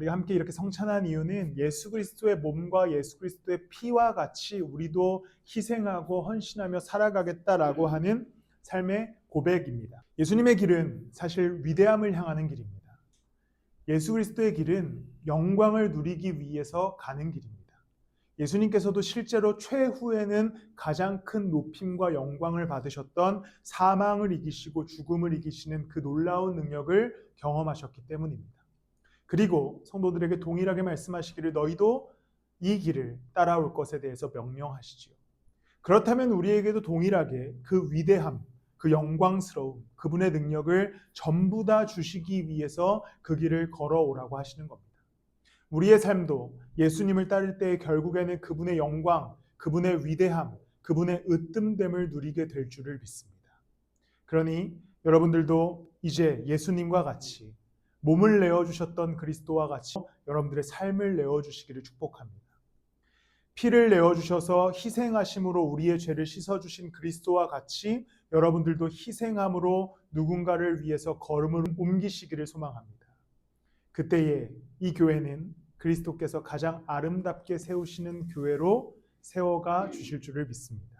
우리가 함께 이렇게 성찬한 이유는 예수 그리스도의 몸과 예수 그리스도의 피와 같이 우리도 희생하고 헌신하며 살아가겠다라고 하는 삶의 고백입니다. 예수님의 길은 사실 위대함을 향하는 길입니다. 예수 그리스도의 길은 영광을 누리기 위해서 가는 길입니다. 예수님께서도 실제로 최후에는 가장 큰 높임과 영광을 받으셨던 사망을 이기시고 죽음을 이기시는 그 놀라운 능력을 경험하셨기 때문입니다. 그리고 성도들에게 동일하게 말씀하시기를 너희도 이 길을 따라올 것에 대해서 명령하시지요. 그렇다면 우리에게도 동일하게 그 위대함, 그 영광스러움, 그분의 능력을 전부 다 주시기 위해서 그 길을 걸어오라고 하시는 겁니다. 우리의 삶도 예수님을 따를 때 결국에는 그분의 영광, 그분의 위대함, 그분의 으뜸됨을 누리게 될 줄을 믿습니다. 그러니 여러분들도 이제 예수님과 같이 몸을 내어 주셨던 그리스도와 같이 여러분들의 삶을 내어 주시기를 축복합니다. 피를 내어 주셔서 희생하심으로 우리의 죄를 씻어 주신 그리스도와 같이 여러분들도 희생함으로 누군가를 위해서 걸음을 옮기시기를 소망합니다. 그때에 이 교회는 그리스도께서 가장 아름답게 세우시는 교회로 세워가 주실 줄을 믿습니다.